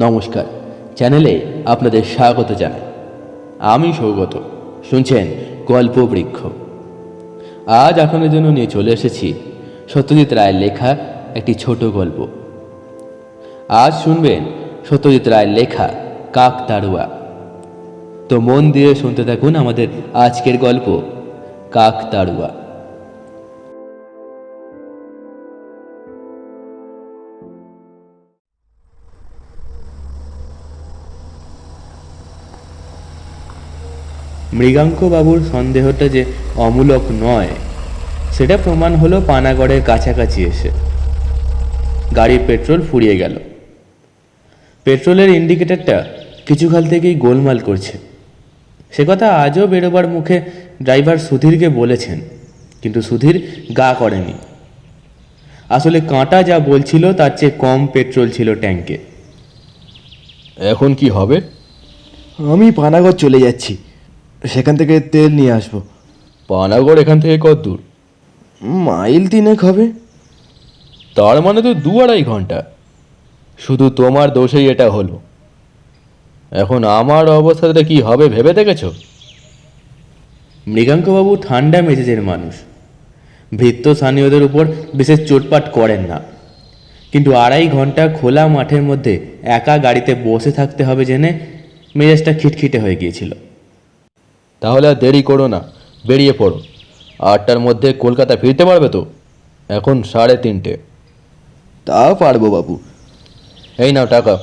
নমস্কার। চ্যানেলে আপনাদের স্বাগত জানাই। আমি সৌগত। শুনছেন গল্প বৃক্ষ আজ আপনাদের জন্য নিয়ে চলে এসেছি সত্যজিৎ রায়ের লেখা একটি ছোট গল্প। আজ শুনবেন সত্যজিৎ রায়ের লেখা কাক তাড়ুয়া। তো মন দিয়ে শুনতে থাকুন আমাদের আজকের গল্প, কাক তাড়ুয়া। মৃগাঙ্ক বাবুর সন্দেহটা যে অমূলক নয় সেটা প্রমাণ হলো পানাগড়ের কাছাকাছি এসে। গাড়ির পেট্রোল ফুরিয়ে গেল। পেট্রোলের ইন্ডিকেটরটা কিছুকাল থেকেই গোলমাল করছে। সে কথা আজও বেরোবার মুখে ড্রাইভার সুধীরকে বলেছেন কিন্তু সুধীর গা করেনি। আসলে কাঁটা যা বলছিল তার চেয়ে কম পেট্রোল ছিল ট্যাঙ্কে এখন কি হবে? আমি পানাগড় চলে যাচ্ছি। সেখান থেকে তেল নিয়ে আসব। পানাগড় এখান থেকে কত দূর? মাইল তিনেক হবে। তার মানে তো দু আড়াই ঘণ্টা। শুধু তোমার দোষেই এটা হলো। এখন আমার অবস্থাটা কি হবে ভেবে দেখেছ? মৃগাঙ্কবাবু ঠান্ডা মেজাজের মানুষ। ভৃত্য স্থানীয়দের উপর বিশেষ চোটপাট করেন না। কিন্তু আড়াই ঘণ্টা খোলা মাঠের মধ্যে একা গাড়িতে বসে থাকতে হবে জেনে মেজাজটা খিটখিটে হয়ে গিয়েছিল। তাহলে আর দেরি করো না বেরিয়ে পড়ো। আটটার মধ্যে কলকাতা ফিরতে পারবে তো? এখন সাড়ে তিনটে। তা পারব বাবু। এই নাও টাকা।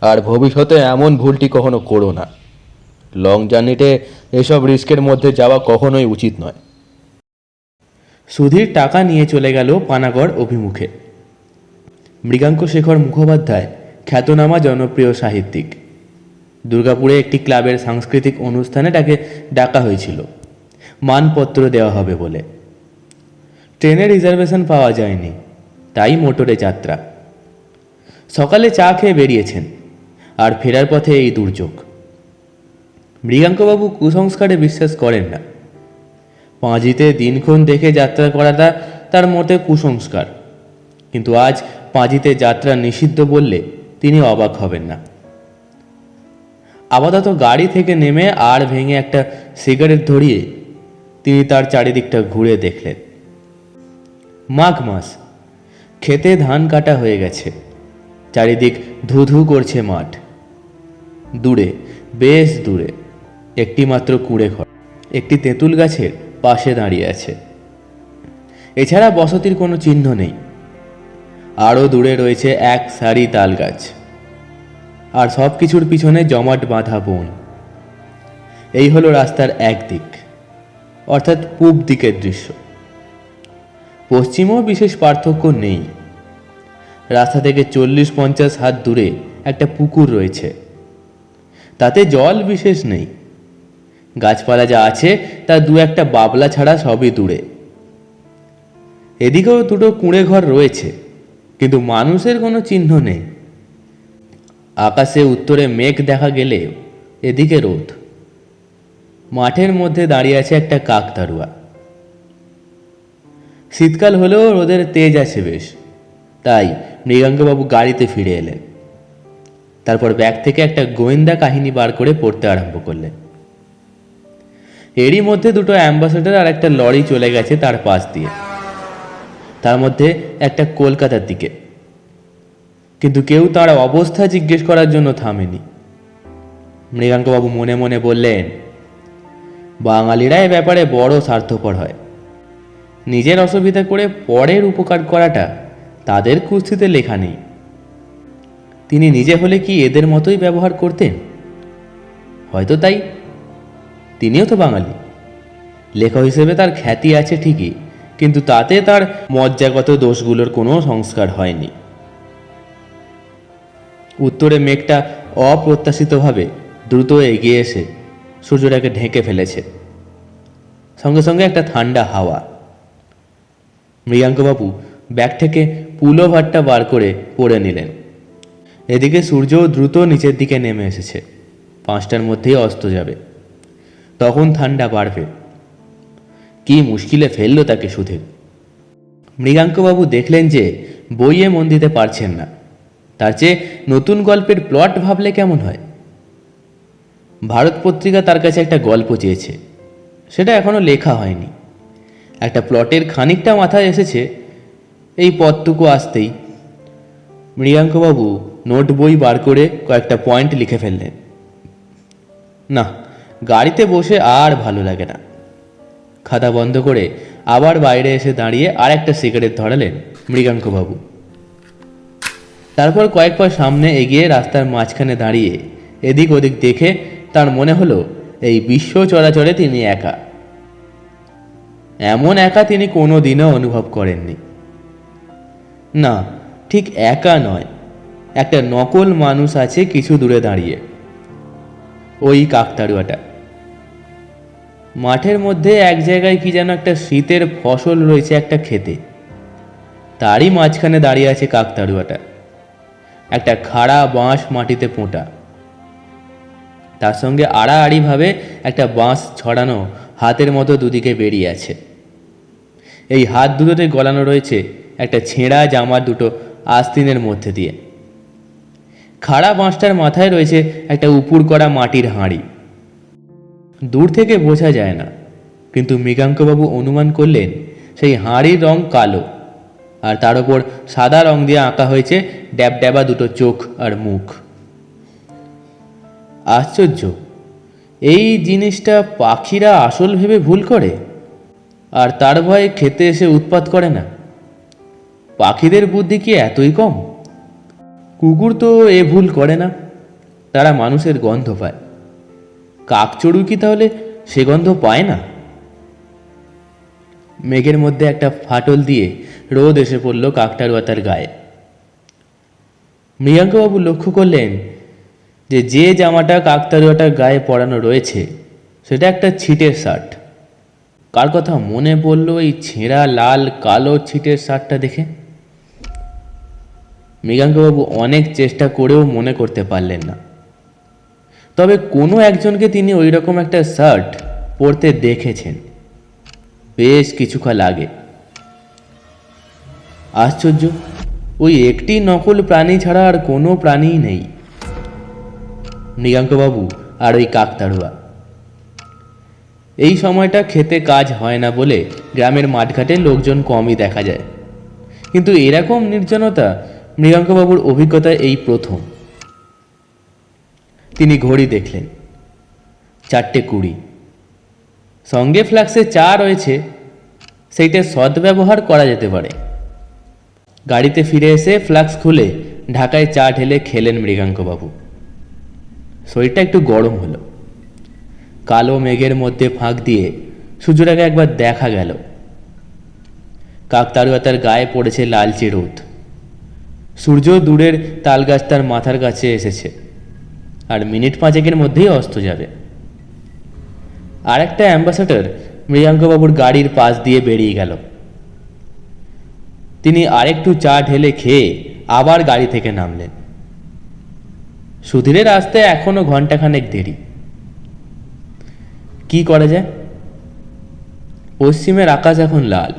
আর ভবিষ্যতে এমন ভুলটি কখনো করো না। লং জার্নিতে এসব রিস্কের মধ্যে যাওয়া কখনোই উচিত নয়। সুধীর টাকা নিয়ে চলে গেল পানাগড় অভিমুখে। মৃগাঙ্ক শেখর মুখোপাধ্যায় খ্যাতনামা জনপ্রিয় সাহিত্যিক। দুর্গাপুরে একটি ক্লাবের সাংস্কৃতিক অনুষ্ঠানে তাকে ডাকা হয়েছিল। মানপত্র দেওয়া হবে বলে। ট্রেনের রিজার্ভেশন পাওয়া যায়নি, তাই মোটরে যাত্রা। সকালে চা খেয়ে বেরিয়েছেন, আর ফেরার পথে এই দুর্যোগ। মৃগাঙ্কবাবু কুসংস্কারে বিশ্বাস করেন না। পাঁজিতে দিনক্ষণ দেখে যাত্রা করাটা তার মতে কুসংস্কার। কিন্তু আজ পাঁজিতে যাত্রা নিষিদ্ধ বললে তিনি অবাক হবেন না। আপাতত গাড়ি থেকে নেমে আর ভেঙে একটা সিগারেট ধরিয়ে তিনি তার চারিদিকটা ঘুরে দেখলেন। মাঘ মাস। খেতে ধান কাটা হয়ে গেছে। চারিদিক ধুধু করছে মাঠ। দূরে, বেশ দূরে একটি মাত্র কুঁড়ে ঘর। একটি তেঁতুল গাছের পাশে দাঁড়িয়ে আছে। এছাড়া বসতির কোনো চিহ্ন নেই। আরও দূরে রয়েছে এক সারি তাল গাছ। আর সব কিছুর পিছনে জমাট বাঁধা বন। এই হলো রাস্তার এক দিক, অর্থাৎ পূব দিকের দৃশ্য। পশ্চিমেও বিশেষ পার্থক্য নেই। রাস্তা থেকে চল্লিশ পঞ্চাশ হাত দূরে একটা পুকুর রয়েছে। তাতে জল বিশেষ নেই। গাছপালা যা আছে, তা দু একটা বাবলা ছাড়া সবই দূরে। এদিকেও দুটো কুঁড়ে ঘর রয়েছে, কিন্তু মানুষের কোনো চিহ্ন নেই। আকাশে উত্তরে মেঘ দেখা গেলে এদিকে রোদ। মাঠের মধ্যে দাঁড়িয়ে আছে একটা কাকতারুয়া শীতকাল হলেও রোদের তেজ আছে বেশ। তাই মৃগাঙ্কবাবু গাড়িতে ফিরে এলেন। তারপর ব্যাগ থেকে একটা গোয়েন্দা কাহিনী বার করে পড়তে আরম্ভ করলেন। এরই মধ্যে দুটো অ্যাম্বাসেডার আর একটা লরি চলে গেছে তার পাশ দিয়ে। তার মধ্যে একটা কলকাতার দিকে। কিন্তু কেউ তার অবস্থা জিজ্ঞেস করার জন্য থামেনি। মৃগাঙ্কবাবু মনে মনে বললেন, বাঙালিরা এ ব্যাপারে বড় স্বার্থপর হয়। নিজের অসুবিধা করে পরের উপকার করাটা তাদের কুস্তিতে লেখা নেই। তিনি নিজে হলে কি এদের মতোই ব্যবহার করতেন? হয়তো তাই। তিনিও তো বাঙালি। লেখক হিসেবে তার খ্যাতি আছে ঠিকই, কিন্তু তাতে তার মজ্জাগত দোষগুলোর কোনো সংস্কার হয়নি। উত্তরে মেঘটা অপ্রত্যাশিতভাবে দ্রুত এগিয়ে এসে সূর্যটাকে ঢেকে ফেলেছে। সঙ্গে সঙ্গে একটা ঠান্ডা হাওয়া। মৃগাঙ্কবাবু ব্যাগ থেকে পুলো ভাতটা বার করে পরে নিলেন। এদিকে সূর্যও দ্রুত নিচের দিকে নেমে এসেছে। পাঁচটার মধ্যেই অস্ত যাবে। তখন ঠান্ডা বাড়বে। কি মুশকিলে ফেলল তাকে সুধীর মৃগাঙ্কবাবু দেখলেন যে বইয়ে মন দিতে পারছেন না। তার চেয়ে নতুন গল্পের প্লট ভাবলে কেমন হয়? ভারত পত্রিকা তার কাছে একটা গল্প চেয়েছে। সেটা এখনও লেখা হয়নি। একটা প্লটের খানিকটা মাথায় এসেছে এই পথটুকু আসতেই। মৃগাঙ্কবাবু নোট বই বার করে কয়েকটা পয়েন্ট লিখে ফেললেন। না, গাড়িতে বসে আর ভালো লাগে না। খাতা বন্ধ করে আবার বাইরে এসে দাঁড়িয়ে আর একটা সিগারেট ধরালেন মৃগাঙ্কবাবু। তারপর কয়েক পা সামনে এগিয়ে রাস্তার মাঝখানে দাঁড়িয়ে এদিক ওদিক দেখে তার মনে হলো, এই বিশ্ব চরাচরে তিনি একা। এমন একা তিনি কোনো দিনও অনুভব করেননি। না, ঠিক একা নয়, একটা নকল মানুষ আছে কিছু দূরে দাঁড়িয়ে। ওই কাকতাড়ুয়াটা। মাঠের মধ্যে এক জায়গায় কি যেন একটা শীতের ফসল রয়েছে একটা খেতে তারই মাঝখানে দাঁড়িয়ে আছে কাকতাড়ুয়াটা। একটা খাড়া বাঁশ মাটিতে পোঁটা। তার সঙ্গে আড়াআড়িভাবে একটা বাঁশ ছড়ানো হাতের মতো দুদিকে বেরিয়ে আছে। এই হাত দুটোতে গলানো রয়েছে একটা ছেঁড়া জামার দুটো আস্তিনের মধ্যে দিয়ে। খাড়া বাঁশটার মাথায় রয়েছে একটা উপুর করা মাটির হাঁড়ি। দূর থেকে বোঝা যায় না, কিন্তু মৃগাঙ্কবাবু অনুমান করলেন, সেই হাঁড়ির রং কালো। আর তার ওপর সাদা রং দিয়ে আঁকা হয়েছে ড্যাব ড্যাবা দুটো চোখ আর মুখ। আশ্চর্য, এই জিনিসটা পাখিরা আসল ভেবে ভুল করে? আর তার ভয়ে খেতে এসে উৎপাত করে না? পাখিদের বুদ্ধি কি এতই কম? কুকুর তো এ ভুল করে না, তারা মানুষের গন্ধ পায়। কাকচড়ু কি তাহলে সে গন্ধ পায় না? মেঘের মধ্যে একটা ফাটল দিয়ে রোদ এসে পড়ল কাকটারুয়া তার গায়ে। মৃগাঙ্কবাবু লক্ষ্য করলেন যে যে জামাটা কাকতারুয়াটার গায়ে পরানো রয়েছে, সেটা একটা ছিটের শার্ট। কার কথা মনে পড়ল এই ছেঁড়া, লাল, কালো ছিটের শার্টটা দেখে? মৃগাঙ্কবাবু অনেক চেষ্টা করেও মনে করতে পারলেন না। তবে কোনো একজনকে তিনি ওই রকম একটা শার্ট পরতে দেখেছেন। বেশ কিছুকাল আগে। আশ্চর্য, ওই একটি নকল প্রাণী ছাড়া আর কোনো প্রাণীই নেই। মৃগাঙ্কবাবু আর ওই কাকতাড়ুয়া, এই সময়টা খেতে কাজ হয় না বলে গ্রামের মাঠঘাটে লোকজন কমই দেখা যায়। কিন্তু এরকম নির্জনতা মৃগাঙ্কবাবুর অভিজ্ঞতা এই প্রথম। তিনি ঘড়ি দেখলেন, চারটে কুড়ি। সঙ্গে ফ্লাক্সে চা রয়েছে, সেইটা সদ্ব্যবহার করা যেতে পারে। গাড়িতে ফিরে এসে ফ্লাক্স খুলে ঢাকায় চা ঢেলে খেলেন মৃগাঙ্কবাবু শরীরটা একটু গরম হলো। কালো মেঘের মধ্যে ফাঁক দিয়ে সূর্যটাকে একবার দেখা গেল। কাকতারুয়া তার গায়ে পড়েছে লালচে রোদ সূর্য দূরের তালগাছ তার মাথার কাছে এসেছে। আর মিনিট পাঁচেকের মধ্যেই অস্ত যাবে। আর একটা অ্যাম্বাসাডার মৃগাঙ্কবাবুর গাড়ির পাশ দিয়ে বেরিয়ে গেল। তিনি আরেকটু চা ঢেলে খেয়ে আবার গাড়ি থেকে নামলেন। সুধীরের আসতে এখনও ঘন্টাখানেক দেরি। কি করা যায়? পশ্চিমের আকাশ এখন লাল।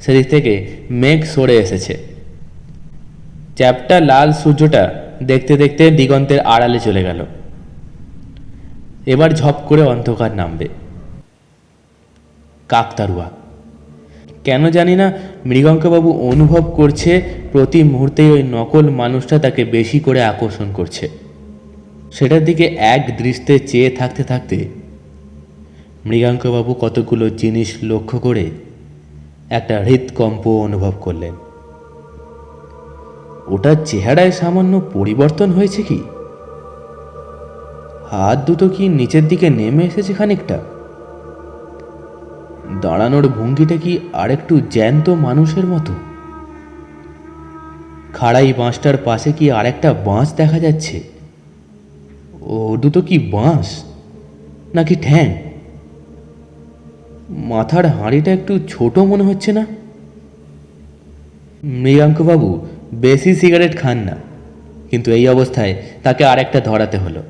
সেদিক থেকে মেঘ সরে এসেছে। চ্যাপটা লাল সূর্যটা দেখতে দেখতে দিগন্তের আড়ালে চলে গেল। এবার ঝপ করে অন্ধকার নামবে। কাকতারুয়া। কেন জানি না, মৃগাঙ্কবাবু অনুভব করছে প্রতি মুহূর্তেই ওই নকল মানুষটা তাকে বেশি করে আকর্ষণ করছে। সেটার দিকে এক দৃষ্টে চেয়ে থাকতে থাকতে মৃগাঙ্কবাবু কতগুলো জিনিস লক্ষ্য করে একটা হৃদকম্প অনুভব করলেন। ওটার চেহারায় সামান্য পরিবর্তন হয়েছে কি? হাত দুটো কি নিচের দিকে নেমে এসেছে খানিকটা? দাঁড়ানোর ভঙ্গিটা কি আরেকটু জ্যান্ত মানুষের মতো? খাড়াই বাঁশটার পাশে কি আরেকটা বাঁশ দেখা যাচ্ছে? ও, দুটো কি বাঁশ? নাকি ঠ্যাং? মাথার হাঁড়িটা একটু ছোট মনে হচ্ছে না? মৃগাঙ্কবাবু, বেশি সিগারেট খান না। কিন্তু এই অবস্থায় তাকে আরেকটা ধরাতে হলো।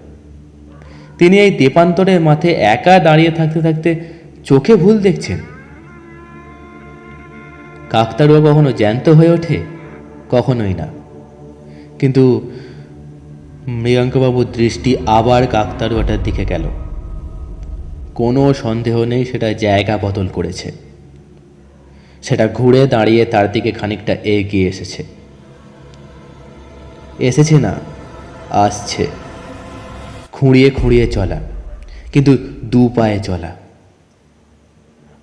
তিনি এই তেপান্তরের মাঠে একা দাঁড়িয়ে থাকতে থাকতে চোখে ভুল দেখছেন? কাকতারুয়া কখনো জ্যান্ত হয়ে ওঠে? কখনোই না। কিন্তু মৃগাঙ্কবাবুর দৃষ্টি আবার কাকতারুয়াটার দিকে গেল। কোনো সন্দেহ নেই সেটা জায়গা বদল করেছে। সেটা ঘুরে দাঁড়িয়ে তার দিকে খানিকটা এগিয়ে এসেছে। এসেছে না, আসছে। খুঁড়িয়ে খুঁড়িয়ে চলা, কিন্তু দু পায়ে চলা।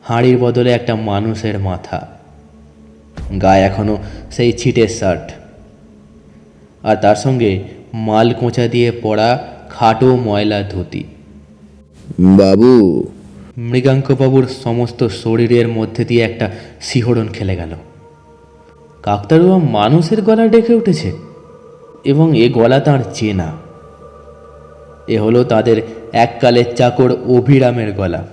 হাঁড়ির বদলে একটা মানুষের মাথা। গায়ে এখনও সেই ছিটের শার্ট। আর তার সঙ্গে মাল কোঁচা দিয়ে পড়া খাটো ময়লা ধুতি। বাবু! মৃগাঙ্কবাবুর সমস্ত শরীরের মধ্যে দিয়ে একটা শিহরণ খেলে গেল। কাকতারুয়া মানুষের গলা ডেকে উঠেছে এবং এ গলা তাঁর চেনা। এ হলো তাদের এককালের চাকর অভিরামের গলা।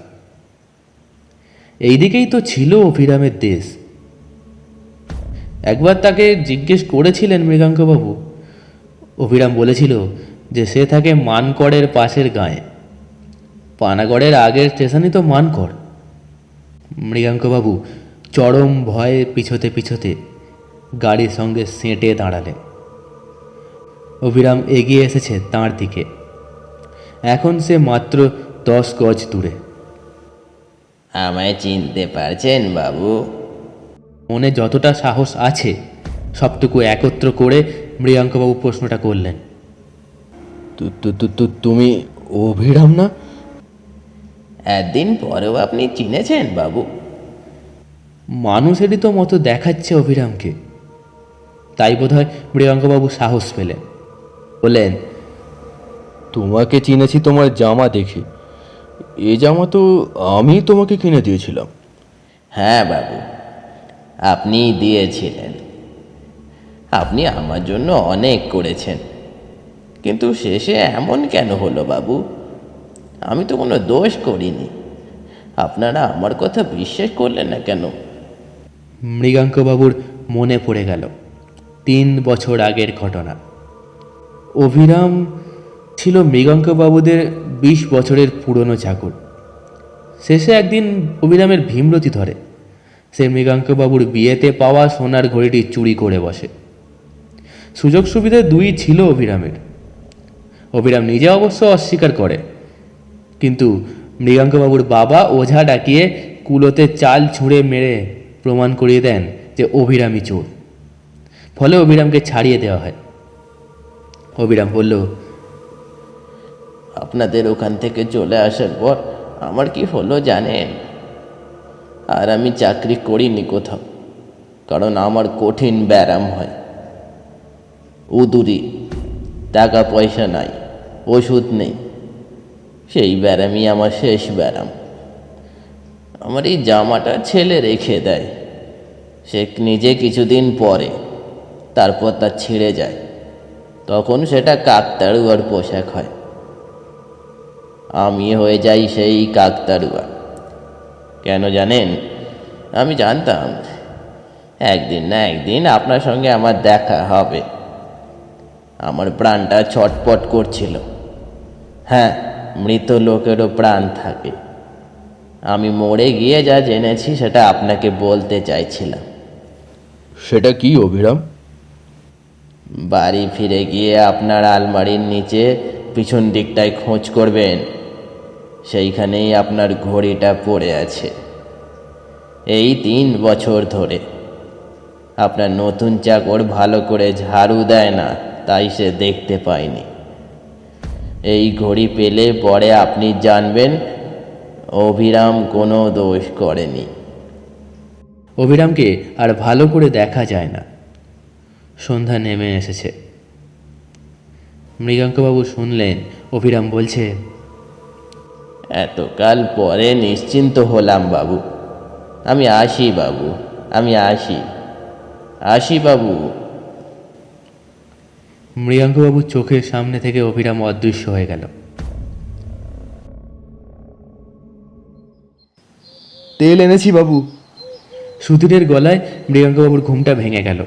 এই দিকেই তো ছিল অভিরামের দেশ। একবার তাকে জিজ্ঞেস করেছিলেন মৃগাঙ্কবাবু অভিরাম বলেছিল যে সে থাকে মানকড়ের পাশের গায়ে। পানাগড়ের আগের স্টেশনই তো মানকড়। মৃগাঙ্কবাবু চরম ভয়ে পিছতে পিছতে গাড়ির সঙ্গে সেঁটে দাঁড়ালেন। অভিরাম এগিয়ে এসেছে তাঁর দিকে। এখন সে মাত্র দশ গজ দূরে। আমায় চিনতে পারছেন বাবু। মনে যতটা সাহস আছে সবটুকু একত্র করে মৃগাঙ্কবাবু প্রশ্নটা করলেন। তু- তু- তু- তু- তুমি অভিরাম না? একদিন পরেও আপনি চিনেছেন বাবু। মানুষেরই তো মতো দেখাচ্ছে অভিরামকে। তাই বোধহয় মৃগাঙ্কবাবু সাহস পেলেন। বললেন তোমাকে চিনেছি তোমার জামা দেখে। এ জামা তো আমি তোমাকে কিনে দিয়েছিলাম। হ্যাঁ বাবু আপনি দিয়েছিলেন। আপনি আমার জন্য অনেক করেছেন। কিন্তু শেষে এমন কেন হলো বাবু? আমি তো কোনো দোষ করিনি। আপনারা আমার কথা বিশ্বাস করলেন না কেন? মৃগাঙ্কবাবুর মনে পড়ে গেল তিন বছর আগের ঘটনা। অভিরাম ছিল মৃগাঙ্কবাবুদের বিশ বছরের পুরনো চাকর শেষে একদিন অভিরামের ভীমরতি ধরে। সে মৃগাঙ্কবাবুর বিয়েতে পাওয়া সোনার ঘড়িটি চুরি করে বসে। সুযোগ সুবিধা দুই ছিল অভিরামের। অভিরাম নিজে অবশ্য অস্বীকার করে। কিন্তু মৃগাঙ্কবাবুর বাবা ওঝা ডাকিয়ে কুলোতে চাল ছুঁড়ে মেরে প্রমাণ করিয়ে দেন যে অভিরামই চোর। ফলে অভিরামকে ছাড়িয়ে দেওয়া হয়। অভিরাম বলল আপনাদের ওখান থেকে চলে আসার পর আমার কি হলো জানেন? আর আমি চাকরি করিনি কোথাও, কারণ আমার কঠিন ব্যায়াম হয়। উদুরি, টাকা পয়সা নাই, ওষুধ নেই, সেই ব্যায়ামই আমার শেষ ব্যায়াম। আমার এই জামাটা ছেলে রেখে দেয়, সে নিজে কিছুদিন পরে তারপর তা ছিঁড়ে যায়, তখন সেটা কাকতাড়ুয়ার পোশাক হয়। আমি হয়ে যাই সেই কাকতাড়ুয়া। কেন জানেন? আমি জানতাম একদিন না একদিন আপনার সঙ্গে আমার দেখা হবে। আমার প্রাণটা ছটপট করছিল। হ্যাঁ মৃত লোকেরও প্রাণ থাকে। আমি মরে গিয়ে যা জেনেছি সেটা আপনাকে বলতে চাইছিলাম। সেটা কি অভিরাম? বাড়ি ফিরে গিয়ে আপনার আলমারির নিচে পিছন দিকটায় খোঁজ করবেন। সেইখানেই আপনার ঘড়িটা পড়ে আছে। এই তিন বছর ধরে। আপনার নতুন চাকর ভালো করে ঝাড়ু দেয় না, তাই সে দেখতে পায়নি। এই ঘড়ি পেলে পরে আপনি জানবেন, অভিরাম কোনো দোষ করেনি। অভিরামকে আর ভালো করে দেখা যায় না। সন্ধ্যা নেমে এসেছে। মৃগাঙ্কবাবু শুনলেন, অভিরাম বলছে এতকাল পরে নিশ্চিন্ত হলাম বাবু। আমি আসি বাবু আমি আসি। আসি বাবু। মৃগাঙ্কবাবুর চোখের সামনে থেকে অভিরাম অদৃশ্য হয়ে গেল। তেল এনেছি বাবু। সুধীরের গলায় মৃগাঙ্কবাবুর ঘুমটা ভেঙে গেল।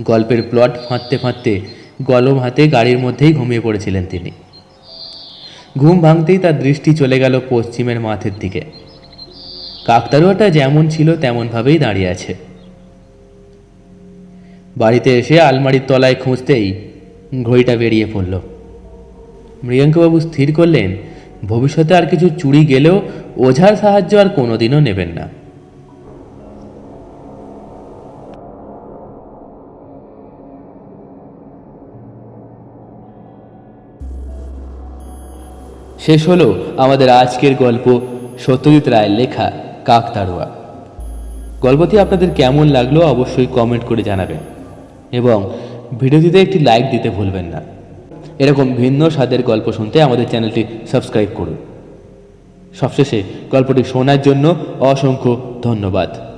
গল্পের প্লট ফাঁদতে ফাঁদতে গলম হাতে গাড়ির মধ্যেই ঘুমিয়ে পড়েছিলেন তিনি। ঘুম ভাঙতেই তার দৃষ্টি চলে গেল পশ্চিমের মাথের দিকে। কাকতারুয়াটা যেমন ছিল, তেমনভাবেই দাঁড়িয়ে আছে। বাড়িতে এসে আলমারির তলায় খুঁজতেই ঘড়িটা বেরিয়ে পড়ল। মৃগাঙ্কবাবু স্থির করলেন, ভবিষ্যতে আর কিছু চুরি গেলেও ওঝার সাহায্য আর কোনোদিনও নেবেন না। শেষ হলো আমাদের আজকের গল্প সত্যজিৎ রায়ের লেখা কাকতাড়ুয়া গল্পটি আপনাদের কেমন লাগল অবশ্যই কমেন্ট করে জানাবেন। এবং ভিডিওটিতে একটি লাইক দিতে ভুলবেন না। এরকম ভিন্ন স্বাদের গল্প শুনতে আমাদের চ্যানেলটি সাবস্ক্রাইব করুন। সবশেষে গল্পটি শোনার জন্য অসংখ্য ধন্যবাদ।